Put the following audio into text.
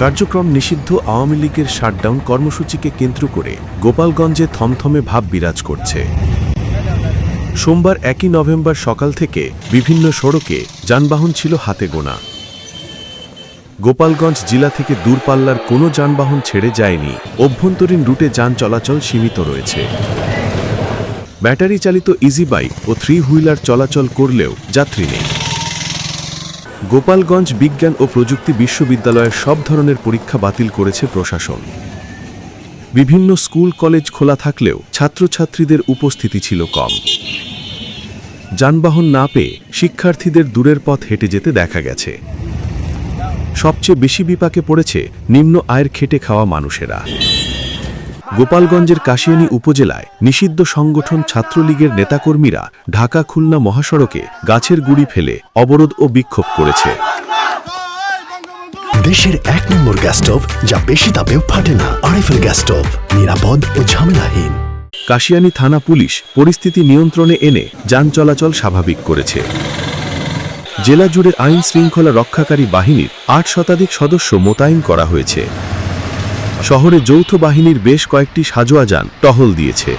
কার্যক্রম নিষিদ্ধ আওয়ামী লীগের শাটডাউন কর্মসূচিকে কেন্দ্র করে গোপালগঞ্জে থমথমে ভাব বিরাজ করছে। সোমবার একই নভেম্বর সকাল থেকে বিভিন্ন সড়কে যানবাহন ছিল হাতে গোনা। গোপালগঞ্জ জেলা থেকে দূরপাল্লার কোনো যানবাহন ছেড়ে যায়নি। অভ্যন্তরীণ রুটে যান চলাচল সীমিত রয়েছে। ব্যাটারি চালিত ইজি বাইক ও থ্রি হুইলার চলাচল করলেও যাত্রী নেই। গোপালগঞ্জ বিজ্ঞান ও প্রযুক্তি বিশ্ববিদ্যালয়ের সব ধরনের পরীক্ষা বাতিল করেছে প্রশাসন। বিভিন্ন স্কুল, কলেজ খোলা থাকলেও ছাত্রছাত্রীদের উপস্থিতি ছিল কম। যানবাহন না পেয়ে শিক্ষার্থীদের দূরের পথ হেঁটে যেতে দেখা গেছে। সবচেয়ে বেশি বিপাকে পড়েছে নিম্ন আয়ের খেটে খাওয়া মানুষেরা। গোপালগঞ্জের কাশিয়ানী উপজেলায় নিষিদ্ধ সংগঠন ছাত্রলীগের নেতাকর্মীরা ঢাকা খুলনা মহাসড়কে গাছের গুড়ি ফেলে অবরোধ ও বিক্ষোভ করেছে। দেশের এক নম্বর গ্যাস স্টোভ যা বেশি তাপেও ফাটে না আরএফএল গ্যাস স্টোভ নিরাপদ ও ঝামেলাহীন। কাশিয়ানী থানা পুলিশ পরিস্থিতি নিয়ন্ত্রণে এনে যান চলাচল স্বাভাবিক করেছে। জেলা জুড়ে আইন শৃঙ্খলা রক্ষাকারী বাহিনীর আট শতাধিক সদস্য মোতায়েন করা হয়েছে। শহরে যৌথ বাহিনীর বেশ কয়েকটি সাজোয়া যান টহল দিয়েছে।